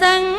sân.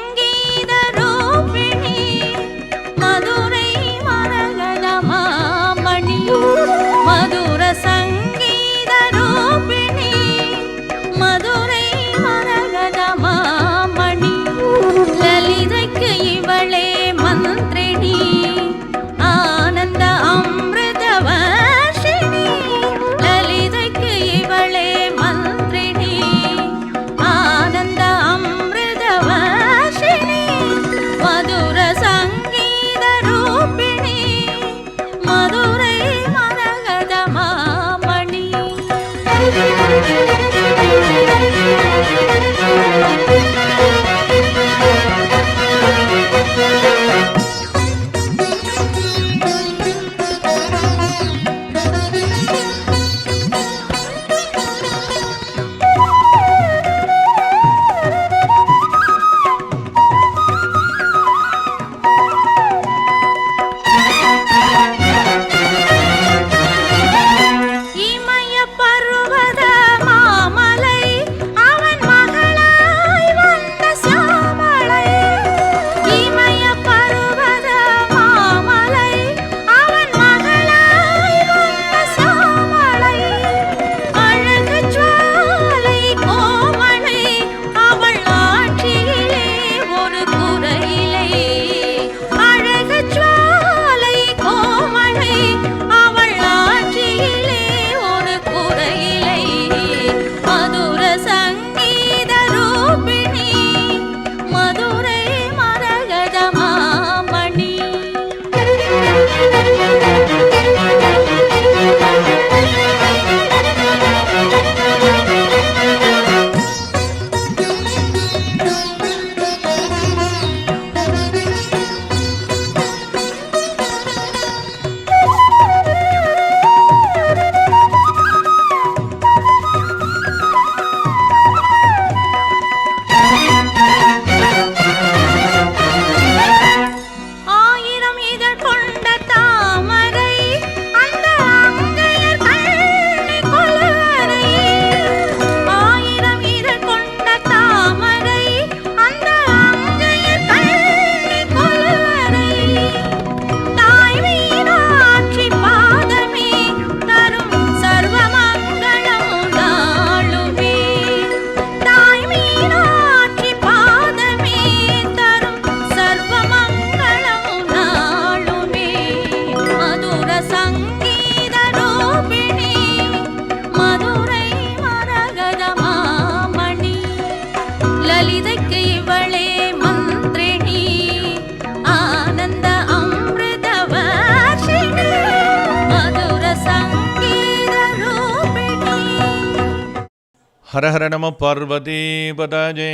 Hara Hara நம பார்வதி பதஜே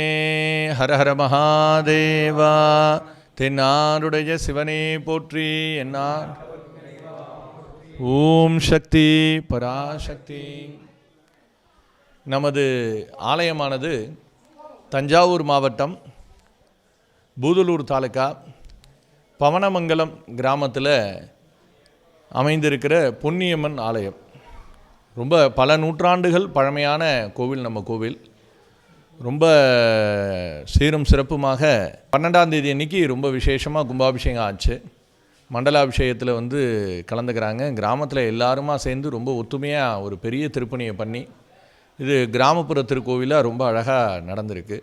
ஹர ஹர மகாதேவா தென்னாருடைய சிவனே போற்றி. என்னார்? ஓம் சக்தி பராசக்தி. நமது ஆலயமானது தஞ்சாவூர் மாவட்டம் பூதலூர் தாலுக்கா பவனமங்கலம் கிராமத்தில் அமைந்திருக்கிற பொன்னியம்மன் ஆலயம். ரொம்ப பல நூற்றாண்டுகள் பழமையான கோவில் நம்ம கோவில். ரொம்ப சீரும் சிறப்புமாக பன்னெண்டாம் தேதி அன்னைக்கு ரொம்ப விசேஷமாக கும்பாபிஷேகம் ஆச்சு. மண்டலாபிஷேகத்தில் வந்து கலந்துக்கிறாங்க. கிராமத்தில் எல்லாருமா சேர்ந்து ரொம்ப ஒத்துமையாக ஒரு பெரிய திருப்பணியை பண்ணி இது கிராமப்புற திருக்கோவிலாக ரொம்ப அழகாக நடந்திருக்கு.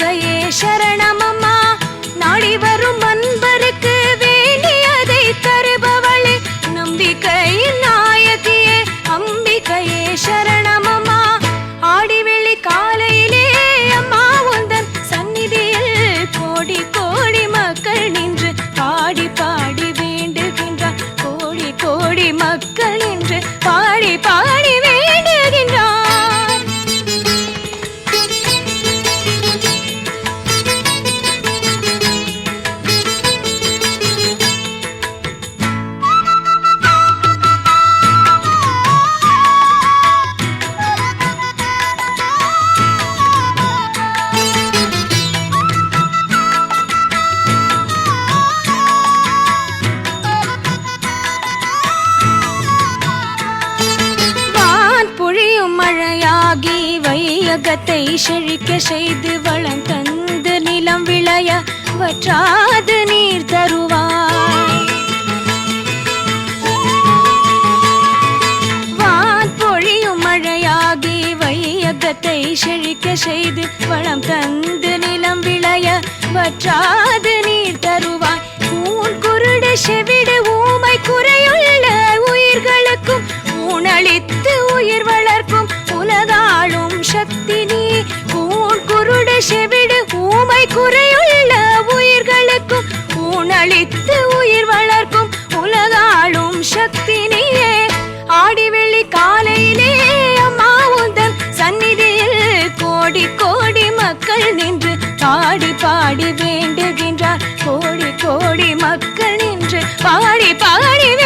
அம்பிகையே சரணமம்மா. நாடி வரும் அன்பருக்கு வேண்டியதை தருபவளே. நம்பிக்கையின் செய்து வளம் தந்து நிலம் விளைய வற்றாது நீர் தருவாய். வான்பொழியும் மழையாகி வையகத்தை செழிக்க செய்து வளம் தந்து நிலம் விளைய வற்றாது நீர் தருவாய். ஊன் குருடு செவிடு ஊமை குறையுள்ள உயிர்களுக்கும் ஊனளித்து உயிர் வளர்க்கும் உலகாளும் சக்தி பாடி பாடி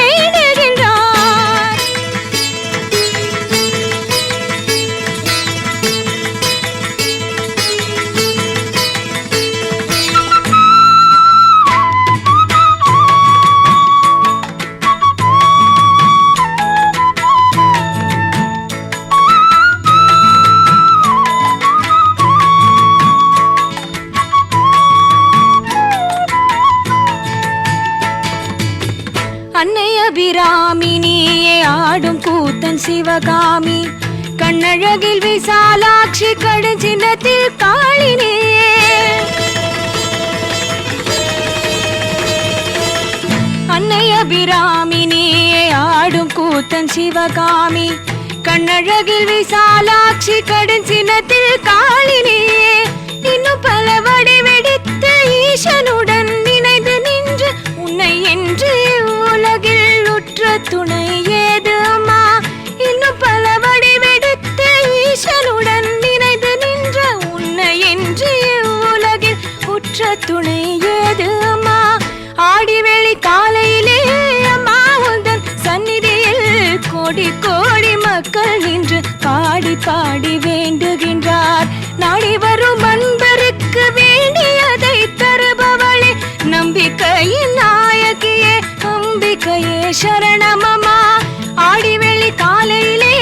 விசாலாட்சி கடுஞ்சினத்தில் காளினே. அன்னை அபிராமினியே ஆடும் கூத்தன் சிவகாமி. கண்ணழகில் விசாலாட்சி கடுஞ்சினத்தில் காளினே. இன்னும் பல வடிவெடுத்து ஈசனுடன் துணை ஏது அம்மா? ஆடிவெளி காலையிலே அம்மா உந்தன் சந்நிதியில் கோடி கோடி மக்கள் நின்று பாடி பாடி வேண்டுகின்றார். நாடி வரும் அன்பருக்கு வேண்டியதை தருபவளே நம்பிக்கையின் நாயகியே அம்பிக்கையே சரணமம்மா. ஆடிவெளி காலையிலே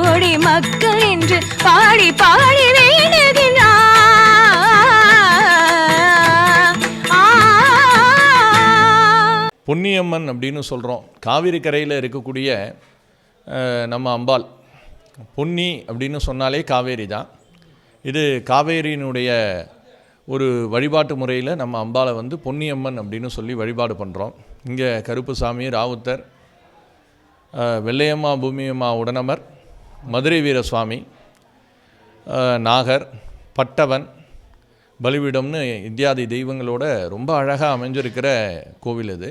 கோடி மக்கள் என்று பாடி பாடி பொன்னியம்மன் அப்படின்னு சொல்கிறோம் காவிரி கரையில் இருக்கக்கூடிய நம்ம அம்பாள். பொன்னி அப்படின்னு சொன்னாலே காவேரி தான். இது காவேரியினுடைய ஒரு வழிபாட்டு முறையில் நம்ம அம்பாளை வந்து பொன்னியம்மன் அப்படின்னு சொல்லி வழிபாடு பண்ணுறோம் இங்கே கருப்புசாமி ராவுத்தர் வெள்ளையம்மா பூமியம்மா உடனமர் மதுரை வீரசுவாமி நாகர் பட்டவன் பலிபீடம்னு இத்தியாதி தெய்வங்களோட ரொம்ப அழகாக அமைஞ்சிருக்கிற கோவில் இது.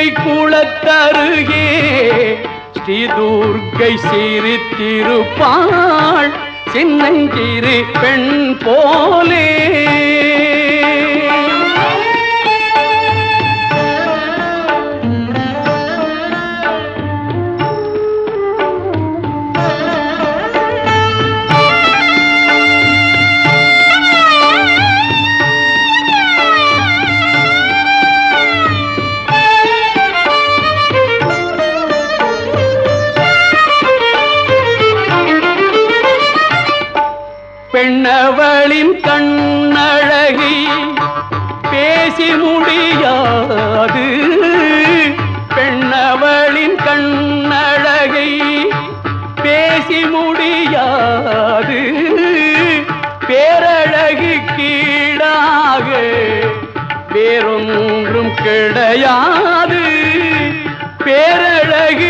சிவகங்கை குளத்தருகே ஸ்ரீ துர்க்கை சிரித்திருப்பாள் சின்னஞ்சிறு பெண் போலே. கண்களின் கண்ணழகி பேசி முடியாது. பெண்ணவளின் கண்ணழகை பேசி முடியாது. பேரழகு கீழாக வேறொன்றும் கிடையாது. பேரழகு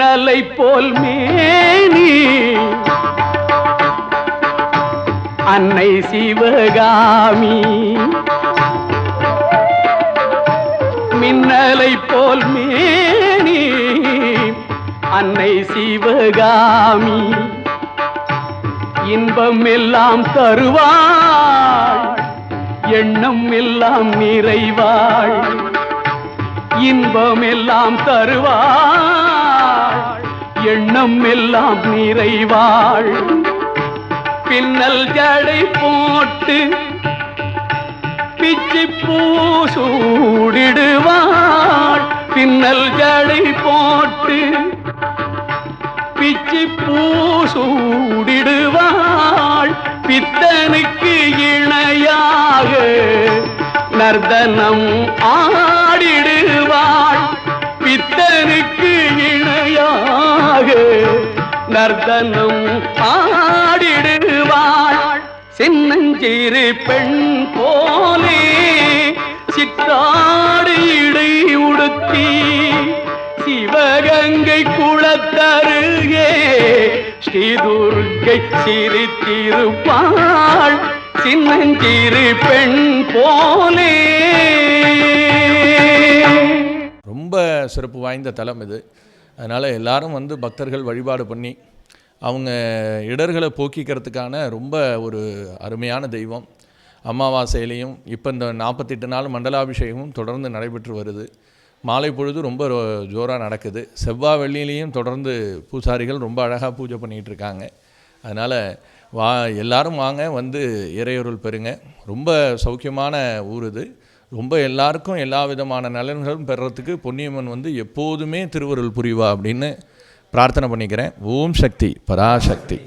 மின்னலை போல் மேனி. அன்னை சிவகாமி. மின்னலை போல் மேனி. அன்னை சிவகாமி. இன்பம் எல்லாம் தருவாள். எண்ணம் எல்லாம் நிறைவாள். இன்பம் எல்லாம் தருவாள். எண்ணம் எல்லாம் நிறைவாள். பின்னல் ஜடை போட்டு பிச்சி பூசூடிடுவாள். பின்னல் ஜடை போட்டு பிச்சி பூசூடிடுவாள். பித்தனுக்கு இணையாக நர்தனம் ஆடிடுவாள். பித்தனுக்கு நர்தனம் ஆடிடுவாள் சின்னஞ்சிறு பெண் போலே சித்தாடு இடை உடுத்தி சிவகங்கை குளத்தருகே ஸ்ரீதுர்கை சிரித்திருப்பாள். சின்னஞ்சிறு பெண் போலே. ரொம்ப சிறப்பு வாய்ந்த தலம் இது. அதனால் எல்லாரும் வந்து பக்தர்கள் வழிபாடு பண்ணி அவங்க இடர்களை போக்கிக்கிறதுக்கான ரொம்ப ஒரு அருமையான தெய்வம். அமாவாசையிலையும் இப்போ இந்த நாற்பத்தெட்டு நாள் மண்டலாபிஷேகமும் தொடர்ந்து நடைபெற்று வருது. மாலை பொழுது ரொம்ப ஜோராக நடக்குது. செவ்வாய் வெள்ளியிலையும் தொடர்ந்து பூசாரிகள் ரொம்ப அழகாக பூஜை பண்ணிகிட்டு இருக்காங்க. அதனால் வா எல்லாரும் வாங்க வந்து இறையொருள் பெறுங்க. ரொம்ப சௌக்கியமான ஊர் இது. ரொம்ப எல்லாருக்கும் எல்லா விதமான நலன்களும் பெறுறதுக்கு பொன்னியம்மன் வந்து எப்போதுமே திருவருள் புரிவா அப்படின்னு பிரார்த்தனை பண்ணிக்கிறேன். ஓம் சக்தி பராசக்தி.